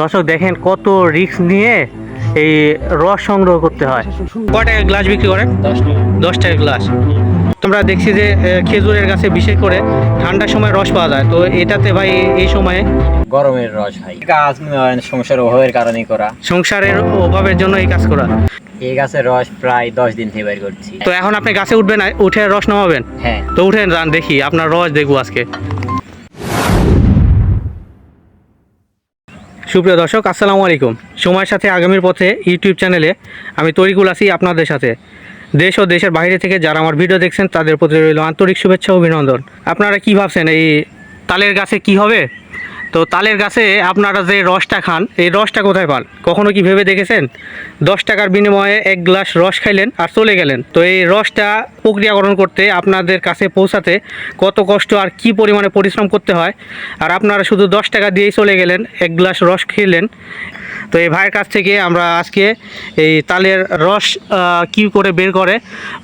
দর্শক দেখেন কত রিস্ক নিয়ে এই রস সংগ্রহ করতে হয়। কয় টাকা গ্লাস বিক্রি করেন? দশ টাকা। গ্লাস তোমরা দেখছি যে খেজুরের গাছে বিশেষ করে ঠান্ডার সময় রস পাওয়া যায়। তো এটাতে ভাই এই সময়ে গরমের রস ভাই। করেন সংসার অভাবের কারণে করা। সংসারের অভাবের জন্য এই কাজ করা। এই গাছের রস প্রায় দশ দিন থেকে বের করছি। তো এখন আপনি গাছে উঠবেন উঠে রস নামাবেন? হ্যাঁ। তো উঠেন যান দেখি আপনার রস দেখব আজকে। সুপ্রিয় দর্শক, আসসালামু আলাইকুম। সময়ের সাথে আগামীর পথে ইউটিউব চ্যানেলে আমি তরিকুল আছি আপনাদের সাথে। দেশ ও দেশের বাইরে থেকে যারা আমার ভিডিও দেখছেন, তাদের প্রতি রইল আন্তরিক শুভেচ্ছা অভিনন্দন। আপনারা কি ভাবছেন, এই তালের গাছে কি হবে? তো তালের গাছে আপনারা যে রসটা খান, এই রসটা কোথায় পান? কখনো কি ভেবে দেখেছেন? দশ টাকার বিনিময়ে এক গ্লাস রস খাইলেন আর চলে গেলেন। তো এই রসটা প্রক্রিয়াকরণ করতে আপনাদের কাছে পৌঁছাতে কত কষ্ট আর কি পরিমাণে পরিশ্রম করতে হয়? আর আপনারা শুধু দশ টাকা দিয়েই চলে গেলেন, এক গ্লাস রস খেলেন। তো এই ভাইয়ের কাছ থেকে আমরা আজকে এই তালের রস কি করে বের করে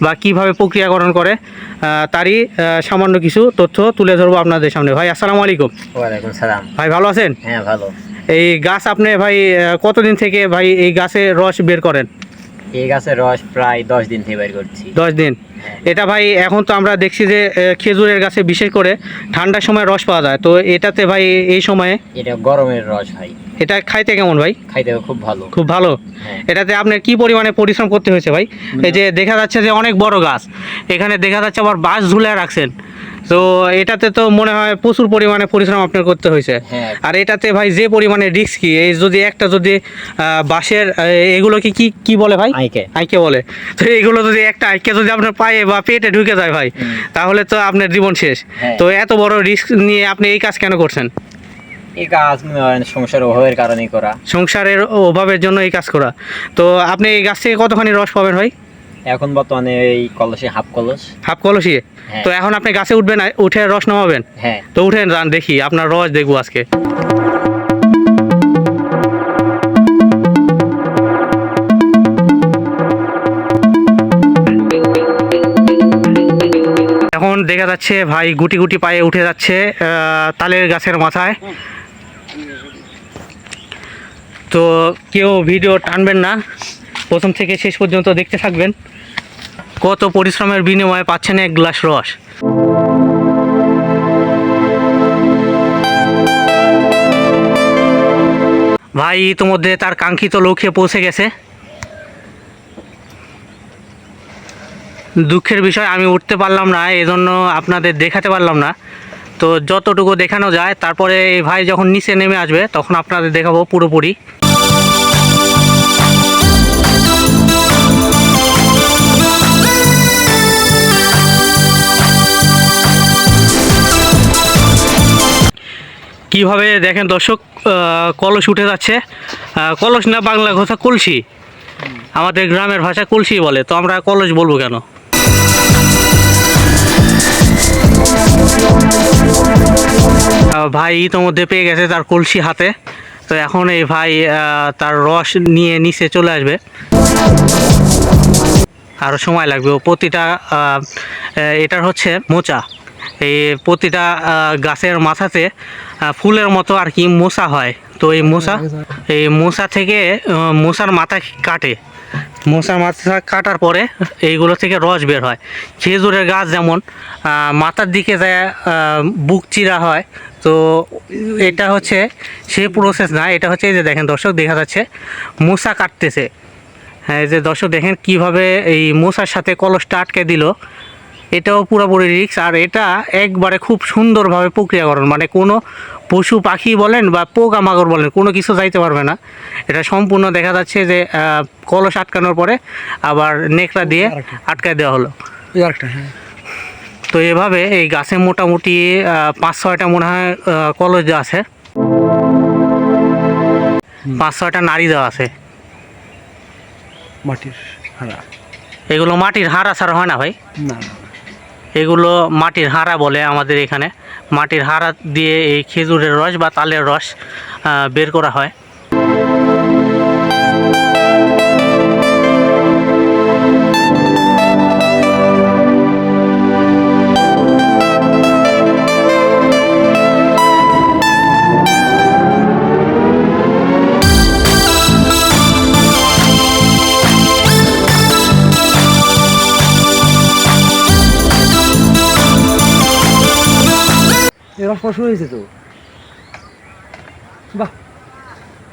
বা কীভাবে প্রক্রিয়াকরণ করে তারই সামান্য কিছু তথ্য তুলে ধরবো আপনাদের সামনে। ভাই আসসালামু আলাইকুম। ওয়ালাইকুম সালাম। ভাই ভালো আছেন? হ্যাঁ ভালো। এই গাছ আপনি ভাই কতদিন থেকে ভাই এই গাছের রস বের করেন? এই গাছের রস প্রায় দশ দিন থেকে বের করছি। দশ দিন? এটা ভাই এখন তো আমরা দেখছি যে খেজুরের গাছে বিশেষ করে ঠান্ডার সময় রস পাওয়া যায়। তো এটাতে ভাই এই সময়ে এটা গরমের রস ভাই। এটা খাইতে কেমন ভাই? খাইতে খুব ভালো। খুব ভালো? হ্যাঁ। এটাতে আপনার কি পরিমাণে পরিশ্রম করতে হয়েছে ভাই? এই যে দেখা যাচ্ছে যে অনেক বড় গাছ। এখানে দেখা যাচ্ছে আবার বাঁশ ঝুলে রাখছেন। তো এটাতে তো মনে হয় প্রচুর পরিমাণে পরিশ্রম আপনার করতে হয়েছে। হ্যাঁ। আর এটাতে ভাই যে পরিমাণে রিস্কি এই যদি একটা যদি বাঁশের আহ, এগুলোকে কি কি বলে ভাই? আইকে আইকে বলে। তো এইগুলো যদি একটা আইকে যদি আপনার পায়ে বা পেটে ঢুকে যায় ভাই তাহলে তো আপনার জীবন শেষ। হ্যাঁ। তো এত বড় রিস্ক নিয়ে আপনি এই কাজ কেন করছেন? এই গাছ মনে করেন সংসার অভাবের কারণে করা। সংসারের অভাবের জন্য এই কাজ করা। তো আপনি এই গাছ থেকে কতখানি রস পাবেন ভাই? এখন বর্তমানে এই কলসে হাফ কলস। হাফ কলসি? হ্যাঁ। তো এখন আপনি গাছে উঠবেন উঠে রস নামাবেন? হ্যাঁ। তো উঠেন যান দেখি আপনার রস দেখব আজকে। এখন দেখা যাচ্ছে ভাই গুটি গুটি পায়ে উঠে যাচ্ছে তালের গাছের মাথায়। তো কেউ ভিডিও টানবেন না। প্রথম থেকে শেষ পর্যন্ত দেখতে থাকবেন। কত পরিশ্রমের বিনিময়ে পাচ্ছেন এক গ্লাস রস। ভাই, ইতিমধ্যে তার কাঙ্ক্ষিত লক্ষ্যে পৌঁছে গেছে। দুঃখের বিষয়, আমি উঠতে পারলাম না, এজন্য আপনাদের দেখাতে পারলাম না। তো যতটুকু দেখানো যায়, তারপরে ভাই যখন নিচে নেমে আসবে, তখন আপনাদের দেখাবো পুরোপুরি। কীভাবে দেখেন দর্শক কলস উঠে যাচ্ছে। কলস না বাংলা কথা কলসি। আমাদের গ্রামের ভাষা কলসি বলে। তো আমরা কলস বলব কেন? ভাই ইতোমধ্যে পেয়ে গেছে তার কলসি হাতে। তো এখন এই ভাই তার রস নিয়ে নিচে চলে আসবে। আরও সময় লাগবে। প্রতিটা এটার হচ্ছে মোচা। এই প্রতিটা গাছের মাথাতে ফুলের মতো আর কি মোচা হয়। তো এই মোচা এই মোচা থেকে মোচার মাথা কাটে। মোচার মাথা কাটার পরে এইগুলো থেকে রস বের হয়। খেজুরের গাছ যেমন মাথার দিকে যায় বুক চিরা হয়। তো এটা হচ্ছে, সে প্রসেস না, এটা হচ্ছে এই যে দেখেন দর্শক, দেখা যাচ্ছে মোচা কাটতেছে। হ্যাঁ যে দর্শক দেখেন কীভাবে এই মশার সাথে কলসটা আটকে দিল। এটাও পুরোপুরি রিক্স আর এটা একবারে খুব সুন্দরভাবে প্রক্রিয়াকরণ। মানে কোনো পশু পাখি বলেন বা পোকামাকড় বলেন কোনো কিছু যাইতে পারবে না। এটা সম্পূর্ণ দেখা যাচ্ছে যে কলস আটকানোর পরে আবার নেকড়া দিয়ে আটকায় দেওয়া হলো। তো এভাবে এই গাছে মোটামুটি পাঁচ ছয়টা মনে হয় কলস দেওয়া আছে। পাঁচ ছয়টা নারী দেওয়া আছে। মাটির হাড়া। এগুলো মাটির হাড়া ছাড়া হয় না ভাই? না। এগুলো মাটির হাড়া বলে আমাদের এখানে। মাটির হাড়া দিয়ে এই খেজুরের রস বা তালের রস বের করা হয়। শুরু হয়েছে তো। বাহ।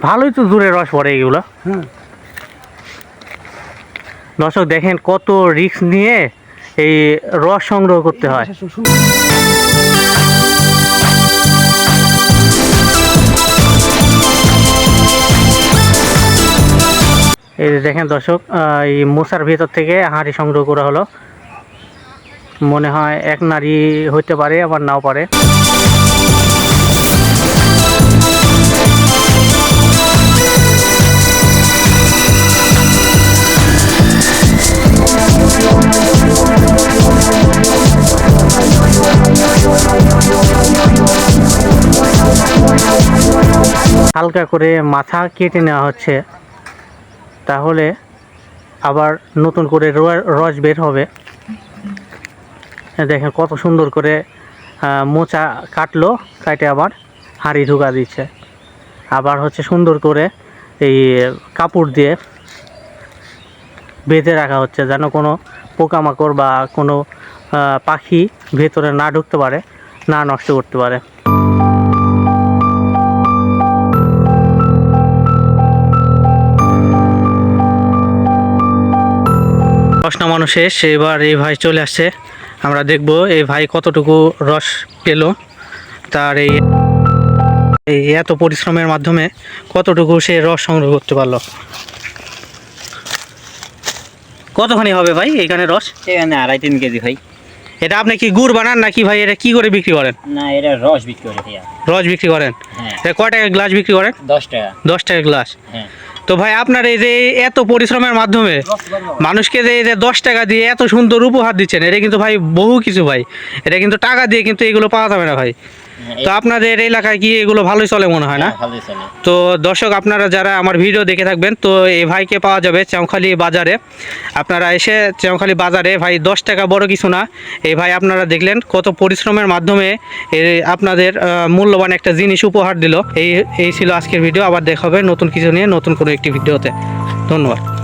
ভালোই তো দূরে রস পড়ে এগুলো। হ্যাঁ। দর্শক দেখেন কত রিস্ক নিয়ে এই রস সংগ্রহ করতে হয়। এই যে দেখেন দর্শক এই মশার ভেতর থেকে হাঁড়ি সংগ্রহ করা হলো। মনে হয় এক নারী হইতে পারে আবার নাও পারে। হালকা করে মাথা কেটে নেওয়া হচ্ছে। তাহলে আবার নতুন করে রস বের হবে। দেখেন কত সুন্দর করে মোচা কাটলো, কাটে আবার হাঁড়ি ঢুকা দিচ্ছে। আবার হচ্ছে সুন্দর করে এই কাপড় দিয়ে বেঁধে রাখা হচ্ছে, যেন কোনো পোকামাকড় বা কোনো পাখি ভেতরে না ঢুকতে পারে, না নষ্ট করতে পারে। রস নামানো শেষ এবার এই ভাই চলে আসছে। আমরা দেখব এই ভাই কতটুকু রস পেল তার এই এই এত পরিশ্রমের মাধ্যমে কতটুকু সে রস সংগ্রহ করতে পারল। কতখানি হবে ভাই এখানে রস? এখানে আড়াই তিন কেজি ভাই। এটা আপনি কি গুড় বানান নাকি ভাই এটা কি করে বিক্রি করেন? না এটা রস বিক্রি করে রস বিক্রি করেন? হ্যাঁ। এটা কয় টাকা গ্লাস বিক্রি করেন? দশ টাকা। দশ টাকা গ্লাস। হ্যাঁ। তো ভাই আপনার এই যে এত পরিশ্রমের মাধ্যমে মানুষকে যে এই যে দশ টাকা দিয়ে এত সুন্দর উপহার দিচ্ছেন, এটা কিন্তু ভাই বহু কিছু ভাই। এটা কিন্তু টাকা দিয়ে কিন্তু এগুলো পাওয়া যাবে না ভাই। তো আপনাদের এলাকায় কি এগুলো ভালোই চলে মনে হয় না? হ্যাঁ, তো দর্শক আপনারা যারা আমার ভিডিও দেখে থাকবেন তো এই ভাইকে পাওয়া যাবে চাউখালি বাজারে। আপনারা এসে চাউখালি বাজারে ভাই দশ টাকা বড় কিছু না। এই ভাই আপনারা দেখলেন কত পরিশ্রমের মাধ্যমে আপনাদের মূল্যবান একটা জিনিস উপহার দিল। এই এই ছিল আজকের ভিডিও। আবার দেখা হবে নতুন কিছু নিয়ে নতুন কোনো একটি ভিডিওতে। ধন্যবাদ।